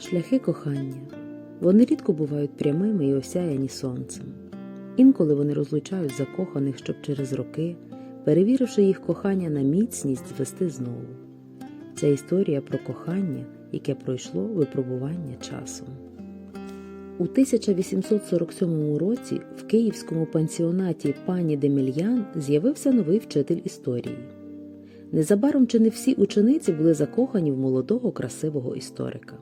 Шляхи кохання. Вони рідко бувають прямими і осяяні сонцем. Інколи вони розлучають закоханих, щоб через роки, перевіривши їх кохання на міцність, звести знову. Це історія про кохання, яке пройшло випробування часом. У 1847 році в київському пансіонаті пані Демельян з'явився новий вчитель історії. Незабаром чи не всі учениці були закохані в молодого красивого історика.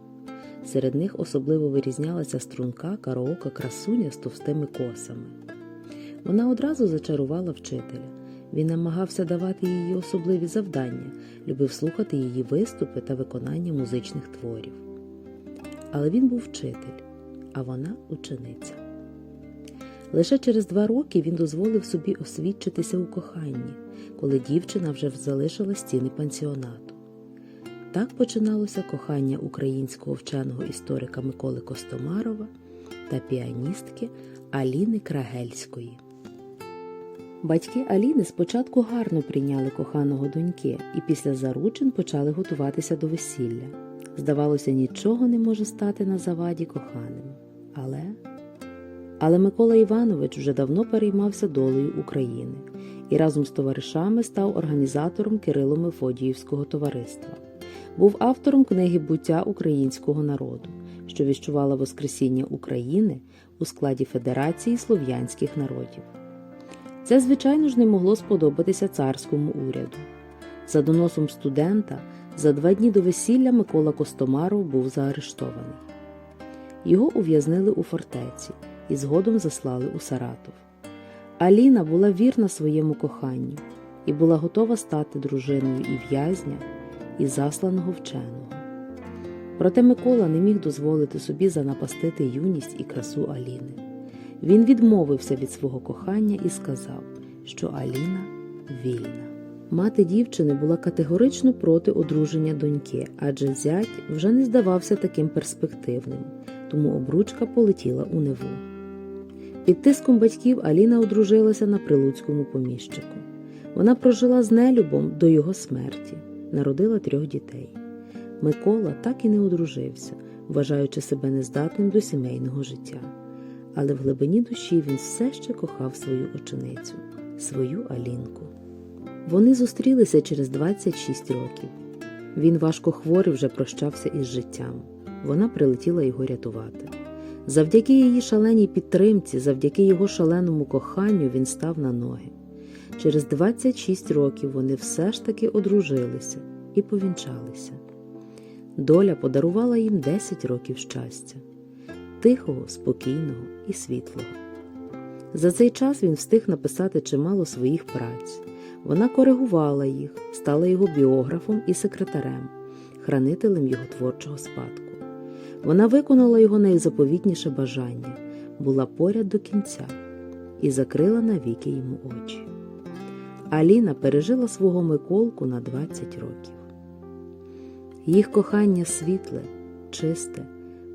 Серед них особливо вирізнялася струнка караока красуня з товстими косами. Вона одразу зачарувала вчителя. Він намагався давати їй особливі завдання, любив слухати її виступи та виконання музичних творів. Але він був вчитель, а вона учениця. Лише через два роки він дозволив собі освідчитися у коханні, коли дівчина вже залишила стіни пансіонату. Так починалося кохання українського вченого історика Миколи Костомарова та піаністки Аліни Крагельської. Батьки Аліни спочатку гарно прийняли коханого доньки і після заручин почали готуватися до весілля. Здавалося, нічого не може стати на заваді коханим. Але але Микола Іванович вже давно переймався долею України і разом з товаришами став організатором Кирило Мефодіївського товариства. Був автором книги Буття українського народу, що віщувала Воскресіння України у складі Федерації слов'янських народів. Це, звичайно ж, не могло сподобатися царському уряду. За доносом студента, за два дні до весілля Микола Костомаров був заарештований. Його ув'язнили у фортеці і згодом заслали у Саратов. Аліна була вірна своєму коханню і була готова стати дружиною і в'язня, і засланого вченого. Проте Микола не міг дозволити собі занапастити юність і красу Аліни. Він відмовився від свого кохання і сказав, що Аліна вільна. Мати дівчини була категорично проти одруження доньки, адже зять вже не здавався таким перспективним, тому обручка полетіла у Неву. Під тиском батьків Аліна одружилася на прилуцькому поміщику. Вона прожила з нелюбом до його смерті, народила трьох дітей. Микола так і не одружився, вважаючи себе нездатним до сімейного життя. Але в глибині душі він все ще кохав свою ученицю, свою Алінку. Вони зустрілися через 26 років. Він важко хворий вже прощався із життям. Вона прилетіла його рятувати. Завдяки її шаленій підтримці, завдяки його шаленому коханню він став на ноги. Через 26 років вони все ж таки одружилися і повінчалися. Доля подарувала їм 10 років щастя, тихого, спокійного і світлого. За цей час він встиг написати чимало своїх праць. Вона коригувала їх, стала його біографом і секретарем, хранителем його творчого спадку. Вона виконала його найзаповітніше бажання, була поряд до кінця і закрила навіки йому очі. Аліна пережила свого Миколку на 20 років. Їх кохання світле, чисте,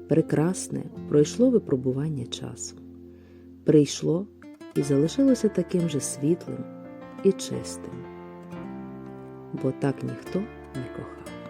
прекрасне пройшло випробування часу. Прийшло і залишилося таким же світлим і чистим, бо так ніхто не кохав.